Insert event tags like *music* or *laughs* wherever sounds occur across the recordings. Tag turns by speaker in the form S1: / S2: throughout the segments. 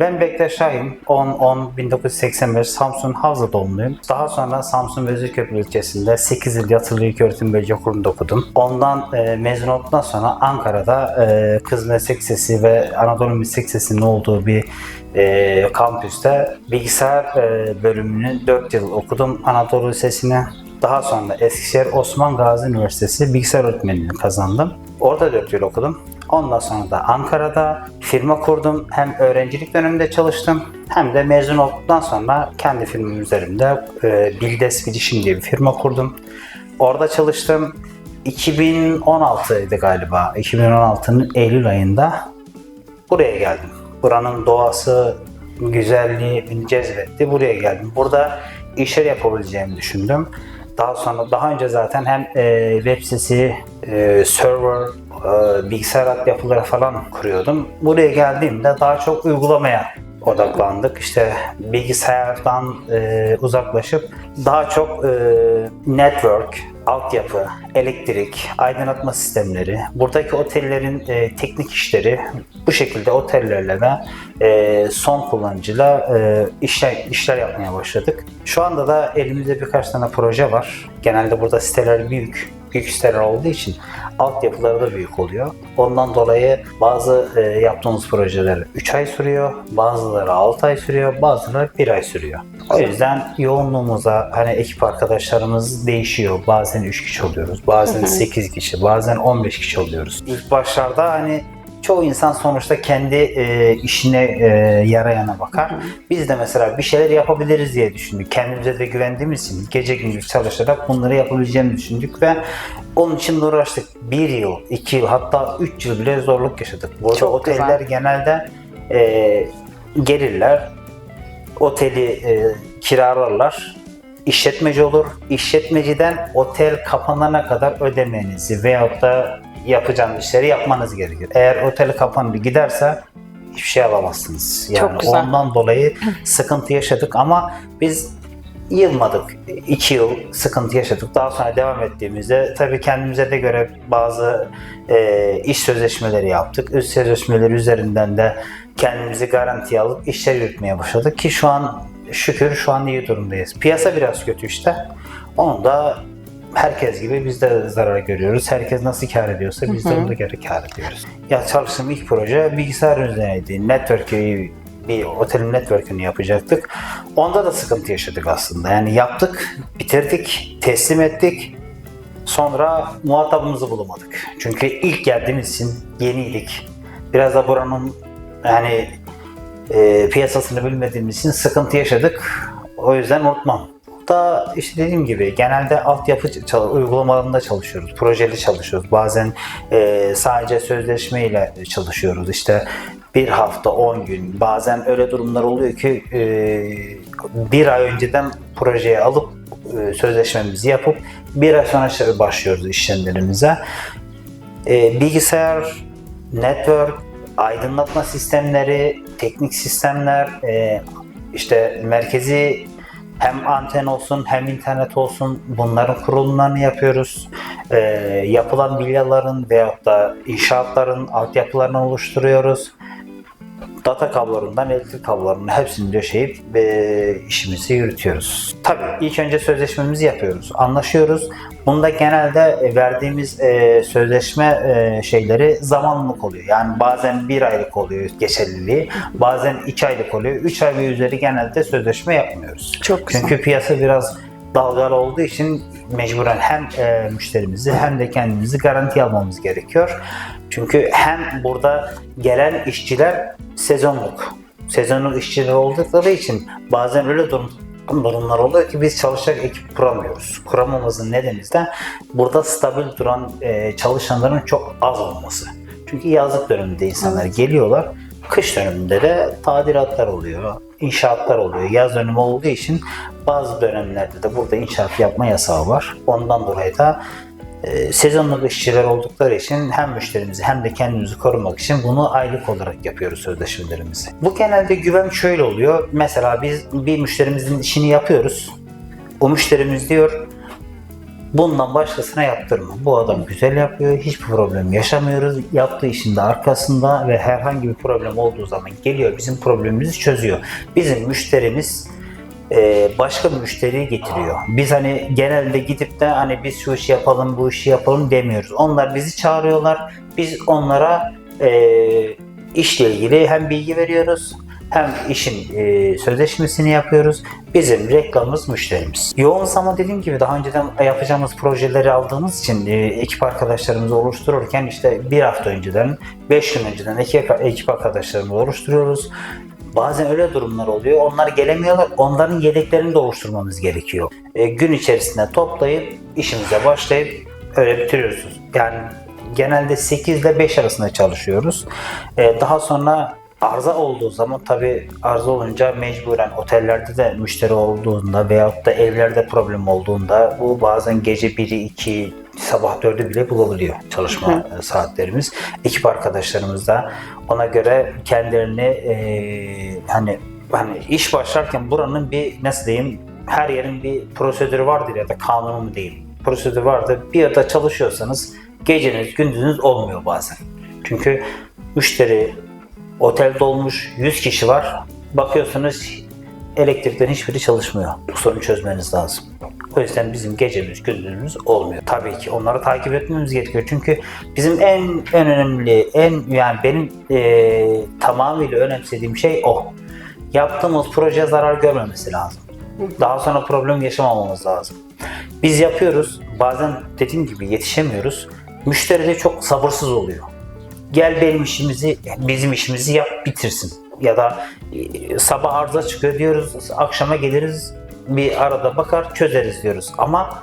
S1: Ben Bektaş Şahin, 10-10-1985 Samsun Havza doğumluyum. Daha sonra Samsun Vezirköprü ilçesinde 8 yıl yatılı ilköğretim bölge okulunda okudum. Ondan e, mezun olduktan sonra Ankara'da e, Kız Meslek Lisesi ve Anadolu Meslek Lisesi'nin olduğu bir e, kampüste bilgisayar e, bölümünü 4 yıl okudum Anadolu Lisesi'ne. Daha sonra Eskişehir Osman Gazi Üniversitesi bilgisayar öğretmenliğini kazandım. Orada 4 yıl okudum. Ondan sonra da Ankara'da firma kurdum. Hem öğrencilik döneminde çalıştım hem de mezun olduktan sonra kendi firmam üzerinde e, Bildes Bilişim diye bir firma kurdum. Orada çalıştım. 2016'ydı galiba. 2016'nın Eylül ayında buraya geldim. Buranın doğası, güzelliği beni cezbetti. Buraya geldim. Burada işler yapabileceğimi düşündüm. Daha sonra daha önce zaten hem e, web sitesi, e, server, e, bilgisayar altyapıları falan kuruyordum. Buraya geldiğimde daha çok uygulamaya odaklandık. İşte bilgisayardan e, uzaklaşıp daha çok e, network, altyapı, elektrik, aydınlatma sistemleri, buradaki otellerin e, teknik işleri bu şekilde otellerle ve e, son kullanıcıyla e, işler, işler yapmaya başladık. Şu anda da elimizde birkaç tane proje var. Genelde burada siteler büyük, siteler olduğu için altyapıları da büyük oluyor. Ondan dolayı bazı e, yaptığımız projeler 3 ay sürüyor, bazıları 6 ay sürüyor, bazıları 1 ay sürüyor. O yüzden yoğunluğumuza hani ekip arkadaşlarımız değişiyor. Bazen 3 kişi oluyoruz, bazen 8 kişi, bazen 15 kişi oluyoruz. İlk başlarda hani çoğu insan sonuçta kendi e, işine e, yarayana bakar. Biz de mesela bir şeyler yapabiliriz diye düşündük. Kendimize de güvendiğimiz için gece gündüz çalışarak bunları yapabileceğimizi düşündük ve onun için uğraştık. Bir yıl, iki yıl hatta üç yıl bile zorluk yaşadık. Burada
S2: Çok
S1: oteller
S2: güzel.
S1: genelde e, gelirler, oteli e, kiralarlar. İşletmeci olur. İşletmeciden otel kapanana kadar ödemenizi veyahut da yapacağınız işleri yapmanız gerekir. Eğer otel kapanır giderse hiçbir şey alamazsınız. Yani
S2: Çok güzel.
S1: ondan dolayı *laughs* sıkıntı yaşadık ama biz yılmadık. İki yıl sıkıntı yaşadık. Daha sonra devam ettiğimizde tabii kendimize de göre bazı e, iş sözleşmeleri yaptık. Üst sözleşmeleri üzerinden de kendimizi garantiye alıp işler yürütmeye başladık ki şu an şükür şu an iyi durumdayız. Piyasa biraz kötü işte. Onu da herkes gibi biz de zarar görüyoruz. Herkes nasıl kar ediyorsa biz de ona göre kar ediyoruz. Ya çalıştığım ilk proje bilgisayar üzerineydi. Network bir otelin network'ünü yapacaktık. Onda da sıkıntı yaşadık aslında. Yani yaptık, bitirdik, teslim ettik. Sonra muhatabımızı bulamadık. Çünkü ilk geldiğimiz için yeniydik. Biraz da buranın yani e, piyasasını bilmediğimiz için sıkıntı yaşadık. O yüzden unutmam. Da işte dediğim gibi genelde altyapı uygulamalarında çalışıyoruz. Projeli çalışıyoruz. Bazen e, sadece sözleşme ile çalışıyoruz. İşte bir hafta 10 gün bazen öyle durumlar oluyor ki e, bir ay önceden projeye alıp e, sözleşmemizi yapıp bir ay sonra başlıyoruz işlemlerimize. E, bilgisayar, network, aydınlatma sistemleri, teknik sistemler, e, işte merkezi hem anten olsun hem internet olsun bunların kurulumlarını yapıyoruz. E, yapılan villaların veyahut da inşaatların altyapılarını oluşturuyoruz. Data kablolarından elektrik kablolarının hepsini döşeyip e, işimizi yürütüyoruz. Tabii ilk önce sözleşmemizi yapıyoruz, anlaşıyoruz. Bunda genelde verdiğimiz e, sözleşme e, şeyleri zamanlık oluyor. Yani bazen bir aylık oluyor geçerliliği, bazen iki aylık oluyor. Üç ay ve üzeri genelde sözleşme yapmıyoruz.
S2: Çok güzel.
S1: Çünkü piyasa biraz dalgalı olduğu için mecburen hem e, müşterimizi hem de kendimizi garanti almamız gerekiyor. Çünkü hem burada gelen işçiler sezonluk. Sezonluk işçiler oldukları için bazen öyle durum, durumlar oluyor ki biz çalışacak ekip kuramıyoruz. Kuramamızın nedeni de burada stabil duran e, çalışanların çok az olması. Çünkü yazlık döneminde insanlar geliyorlar. Kış döneminde de tadilatlar oluyor, inşaatlar oluyor. Yaz dönemi olduğu için bazı dönemlerde de burada inşaat yapma yasağı var. Ondan dolayı da e, sezonluk işçiler oldukları için hem müşterimizi hem de kendimizi korumak için bunu aylık olarak yapıyoruz sözleşmelerimizi. Bu genelde güven şöyle oluyor. Mesela biz bir müşterimizin işini yapıyoruz. O müşterimiz diyor Bundan başkasına yaptırma. Bu adam güzel yapıyor. Hiçbir problem yaşamıyoruz. Yaptığı işin de arkasında ve herhangi bir problem olduğu zaman geliyor bizim problemimizi çözüyor. Bizim müşterimiz e, başka bir müşteriyi getiriyor. Biz hani genelde gidip de hani biz şu işi yapalım, bu işi yapalım demiyoruz. Onlar bizi çağırıyorlar. Biz onlara e, işle ilgili hem bilgi veriyoruz hem işin e, sözleşmesini yapıyoruz. Bizim reklamımız müşterimiz. Yoğun zaman dediğim gibi daha önceden yapacağımız projeleri aldığımız için e, ekip arkadaşlarımızı oluştururken işte bir hafta önceden, beş gün önceden ekip, ekip arkadaşlarımızı oluşturuyoruz. Bazen öyle durumlar oluyor. Onlar gelemiyorlar. Onların yedeklerini de oluşturmamız gerekiyor. E, gün içerisinde toplayıp işimize başlayıp öyle bitiriyoruz. Yani genelde 8 ile 5 arasında çalışıyoruz. E, daha sonra arıza olduğu zaman tabi arıza olunca mecburen otellerde de müşteri olduğunda veyahut da evlerde problem olduğunda bu bazen gece 1'i 2 sabah 4'ü bile bulabiliyor çalışma e, saatlerimiz. Ekip arkadaşlarımız da ona göre kendilerini e, hani hani iş başlarken buranın bir nasıl diyeyim her yerin bir prosedürü vardır ya da kanunu mu diyeyim prosedür vardır. Bir yerde çalışıyorsanız geceniz gündüzünüz olmuyor bazen. Çünkü müşteri otel dolmuş 100 kişi var. Bakıyorsunuz elektriklerin hiçbiri çalışmıyor. Bu sorunu çözmeniz lazım. O yüzden bizim gecemiz, gündüzümüz olmuyor. Tabii ki onları takip etmemiz gerekiyor. Çünkü bizim en, en önemli, en yani benim eee tamamıyla önemsediğim şey o. Yaptığımız proje zarar görmemesi lazım. Daha sonra problem yaşamamamız lazım. Biz yapıyoruz. Bazen dediğim gibi yetişemiyoruz. Müşteri de çok sabırsız oluyor gel benim işimizi, bizim işimizi yap bitirsin. Ya da e, sabah arıza çıkıyor diyoruz, akşama geliriz bir arada bakar çözeriz diyoruz. Ama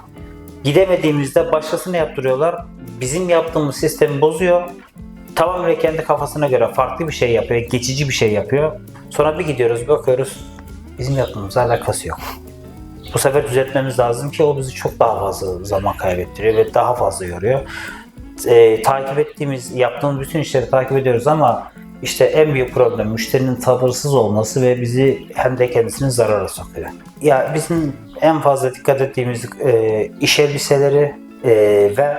S1: gidemediğimizde başkasına yaptırıyorlar. Bizim yaptığımız sistemi bozuyor. Tamamen kendi kafasına göre farklı bir şey yapıyor, geçici bir şey yapıyor. Sonra bir gidiyoruz, bakıyoruz bizim yaptığımızla alakası yok. Bu sefer düzeltmemiz lazım ki o bizi çok daha fazla zaman kaybettiriyor ve daha fazla yoruyor e, takip ettiğimiz, yaptığımız bütün işleri takip ediyoruz ama işte en büyük problem müşterinin sabırsız olması ve bizi hem de kendisini zarara sokuyor. Ya bizim en fazla dikkat ettiğimiz e, iş elbiseleri e, ve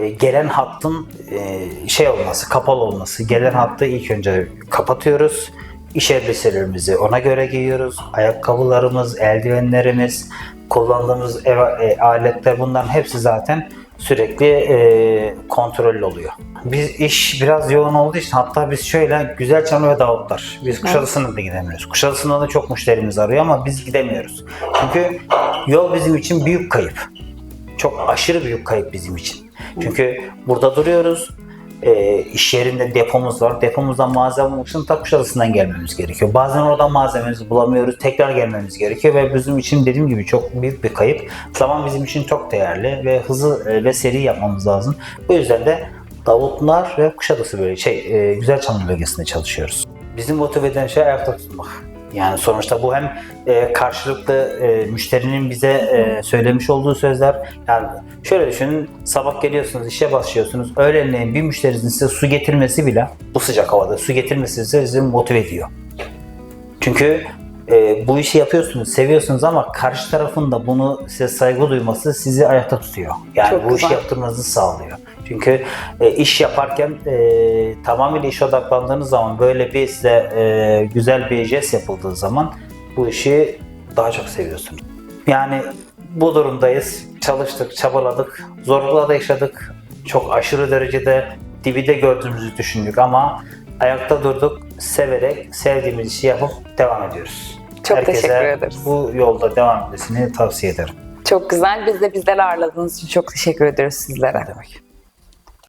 S1: e, gelen hattın e, şey olması, kapalı olması. Gelen hattı ilk önce kapatıyoruz. İş elbiselerimizi ona göre giyiyoruz. Ayakkabılarımız, eldivenlerimiz, kullandığımız ev, e, aletler bunların hepsi zaten sürekli e, kontrollü oluyor. Biz iş biraz yoğun olduğu için hatta biz şöyle Güzelçamlı ve Davutlar. Biz Kuşadası'na da gidemiyoruz. Kuşadası'nda da çok müşterimiz arıyor ama biz gidemiyoruz. Çünkü yol bizim için büyük kayıp. Çok aşırı büyük kayıp bizim için. Çünkü burada duruyoruz. E, iş yerinde depomuz var. Depomuzdan malzeme bulmak için ta Kuşadası'ndan gelmemiz gerekiyor. Bazen oradan malzememizi bulamıyoruz. Tekrar gelmemiz gerekiyor ve bizim için dediğim gibi çok büyük bir kayıp. Zaman bizim için çok değerli ve hızlı e, ve seri yapmamız lazım. Bu yüzden de Davutlar ve Kuşadası böyle şey e, Güzelçamlı bölgesinde çalışıyoruz. Bizim motive eden şey ayakta tutmak. Yani sonuçta bu hem e, karşılıklı e, müşterinin bize e, söylemiş olduğu sözler. Yani şöyle düşünün, sabah geliyorsunuz, işe başlıyorsunuz. Öğlenleyin bir müşterinizin size su getirmesi bile bu sıcak havada su getirmesi sizi motive ediyor. Çünkü e, bu işi yapıyorsunuz, seviyorsunuz ama karşı tarafın da bunu size saygı duyması sizi ayakta tutuyor. Yani
S2: Çok
S1: bu işi
S2: güzel.
S1: yaptırmanızı sağlıyor. Çünkü e, iş yaparken e, tamamıyla işe odaklandığınız zaman böyle bir size e, güzel bir jest yapıldığı zaman bu işi daha çok seviyorsunuz. Yani bu durumdayız. Çalıştık, çabaladık, zorluklar da yaşadık. Çok aşırı derecede dibide gördüğümüzü düşündük ama ayakta durduk, severek sevdiğimiz işi yapıp devam ediyoruz.
S2: Çok
S1: Herkese
S2: teşekkür ederiz.
S1: bu yolda devam etmesini tavsiye ederim.
S2: Çok güzel. Biz de bizleri ağırladığınız için çok teşekkür ediyoruz sizlere.
S1: Demek.